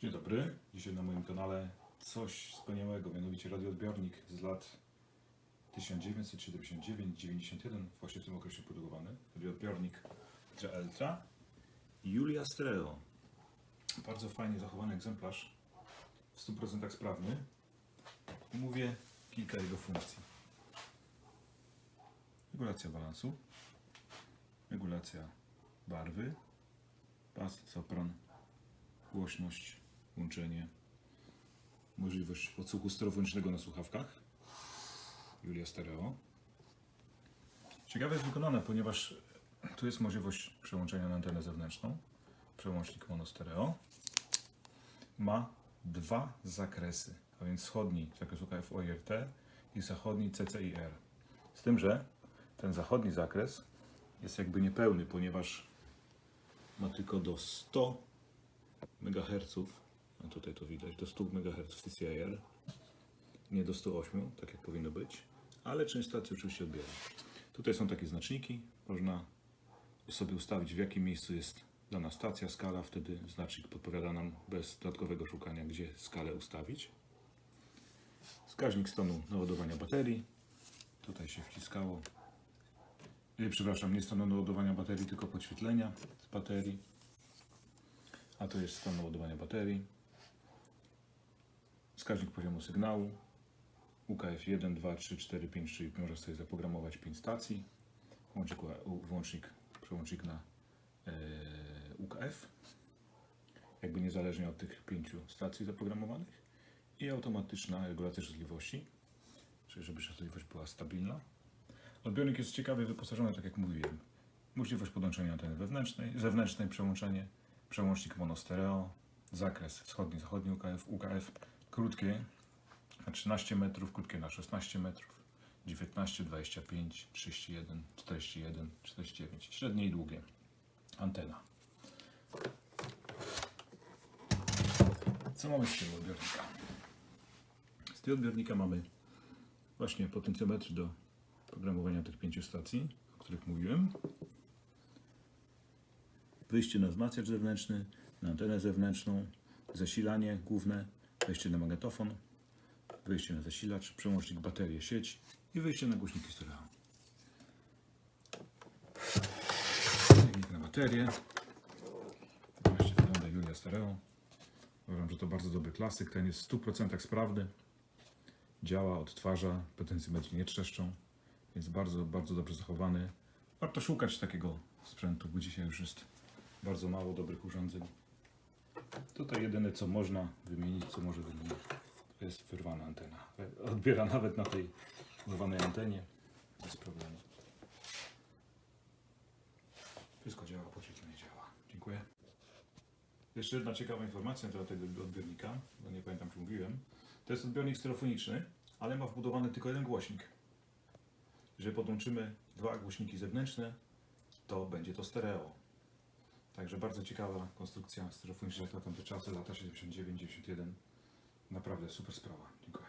Dzień dobry. Dzisiaj na moim kanale coś wspaniałego, mianowicie radioodbiornik z lat 1979-91, właśnie w tym okresie produkowany. Radioodbiornik Ultra Julia Stereo. Bardzo fajnie zachowany egzemplarz, w 100% sprawny. Mówię kilka jego funkcji. Regulacja balansu, regulacja barwy, bas, sopran, głośność, łączenie, możliwość odsłuchu stereofonicznego na słuchawkach. Julia Stereo. Ciekawe jest wykonane, ponieważ tu jest możliwość przełączenia na antenę zewnętrzną. Przełącznik monostereo. Ma dwa zakresy, a więc wschodni zakres UKF OIRT i zachodni CCIR. Z tym, że ten zachodni zakres jest jakby niepełny, ponieważ ma tylko do 100 MHz, a tutaj to widać, do 100 MHz CCIR, nie do 108, tak jak powinno być, ale część stacji oczywiście odbiera. Tutaj są takie znaczniki, można sobie ustawić w jakim miejscu jest dana stacja, skala, wtedy znacznik podpowiada nam bez dodatkowego szukania, gdzie skalę ustawić. Wskaźnik stanu naładowania baterii, tutaj się wciskało, nie, przepraszam, nie stan naładowania baterii, tylko podświetlenia z baterii. A to jest stan naładowania baterii. Wskaźnik poziomu sygnału. UKF 1, 2, 3, 4, 5, czyli można sobie zaprogramować 5 stacji. Włącznik, włącznik przełącznik na e, UKF. Jakby niezależnie od tych pięciu stacji zaprogramowanych. I automatyczna regulacja częstotliwości, czyli żeby częstotliwość była stabilna. Odbiornik jest ciekawie wyposażony, tak jak mówiłem. Możliwość podłączenia anteny wewnętrznej, zewnętrznej przełączenie, przełącznik monostereo, zakres wschodni, zachodni UKF, UKF krótkie na 13 metrów, krótkie na 16 metrów, 19, 25, 31, 41, 49, średnie i długie. Antena. Co mamy z tego odbiornika? Z tego odbiornika mamy właśnie potencjometr do programowania tych pięciu stacji, o których mówiłem. Wyjście na wzmacniacz zewnętrzny, na antenę zewnętrzną, zasilanie główne, wejście na magnetofon, wyjście na zasilacz, przełącznik baterię, sieć i wyjście na głośniki stereo. Silnik na baterię. Właśnie wygląda Julia Stereo. Uważam, że to bardzo dobry klasyk. Ten jest w 100% sprawny. Działa, odtwarza, potencjometry nie trzeszczą jest bardzo, bardzo dobrze zachowany. Warto szukać takiego sprzętu, bo dzisiaj już jest bardzo mało dobrych urządzeń. Tutaj jedyne co można wymienić, co może wymienić, to jest wyrwana antena. Odbiera nawet na tej urwanej antenie bez problemu. Wszystko działa, podświetlenie działa. Dziękuję. Jeszcze jedna ciekawa informacja temat tego odbiornika, bo nie pamiętam czy mówiłem. To jest odbiornik stereofoniczny, ale ma wbudowany tylko jeden głośnik. Jeżeli podłączymy dwa głośniki zewnętrzne, to będzie to stereo. Także bardzo ciekawa konstrukcja stereofoniczna jak na tamte czasy, lata 79-91. Naprawdę super sprawa. Dziękuję.